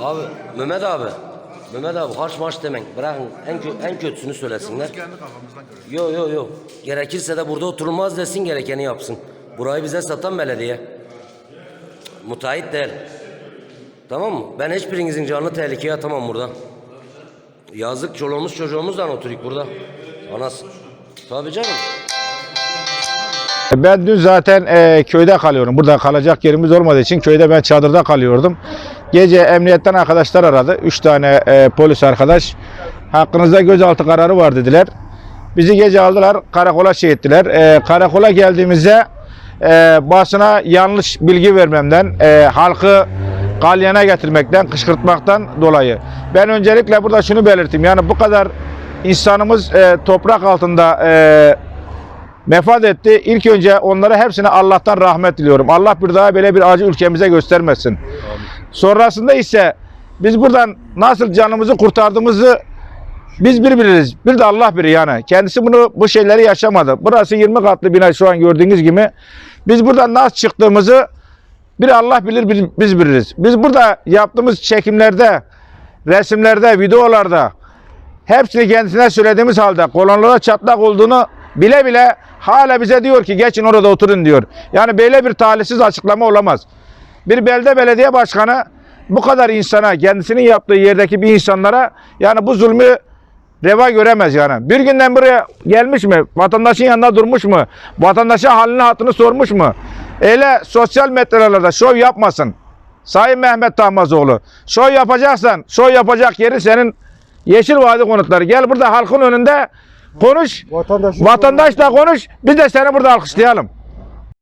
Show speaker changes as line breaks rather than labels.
Abi Mehmet abi. Mehmet abi harç marş demek. Bırakın en, kö- en kötüsünü söylesinler.
Kendi kafamızdan görüyoruz.
Yo yo yo. Gerekirse de burada oturulmaz desin gerekeni yapsın. Burayı bize satan belediye. Müteahhit değil. Tamam mı? Ben hiçbirinizin canını tehlikeye atamam burada. Yazık çoluğumuz çocuğumuzla oturuyoruz burada. Anası. Tabii canım.
Ben dün zaten e, köyde kalıyorum. Burada kalacak yerimiz olmadığı için köyde ben çadırda kalıyordum. Gece emniyetten arkadaşlar aradı. Üç tane e, polis arkadaş. Hakkınızda gözaltı kararı var dediler. Bizi gece aldılar, karakola şey ettiler. E, karakola geldiğimizde e, basına yanlış bilgi vermemden, e, halkı galyana getirmekten, kışkırtmaktan dolayı. Ben öncelikle burada şunu belirteyim. Yani bu kadar insanımız e, toprak altında e, vefat etti. İlk önce onlara hepsine Allah'tan rahmet diliyorum. Allah bir daha böyle bir acı ülkemize göstermesin. Sonrasında ise biz buradan nasıl canımızı kurtardığımızı biz bir biliriz. Bir de Allah biri yani. Kendisi bunu bu şeyleri yaşamadı. Burası 20 katlı bina şu an gördüğünüz gibi. Biz buradan nasıl çıktığımızı bir Allah bilir biz, biz biliriz. Biz burada yaptığımız çekimlerde, resimlerde, videolarda hepsini kendisine söylediğimiz halde kolonlara çatlak olduğunu bile bile hala bize diyor ki geçin orada oturun diyor. Yani böyle bir talihsiz açıklama olamaz. Bir belde belediye başkanı bu kadar insana, kendisinin yaptığı yerdeki bir insanlara yani bu zulmü reva göremez yani. Bir günden buraya gelmiş mi? Vatandaşın yanında durmuş mu? Vatandaşa halini hatını sormuş mu? Öyle sosyal medyalarda şov yapmasın. Sayın Mehmet Tahmazoğlu. Şov yapacaksan, şov yapacak yeri senin Yeşil Vadi konutları. Gel burada halkın önünde konuş.
Vatandaşın
Vatandaşla konuş. Biz de seni burada alkışlayalım.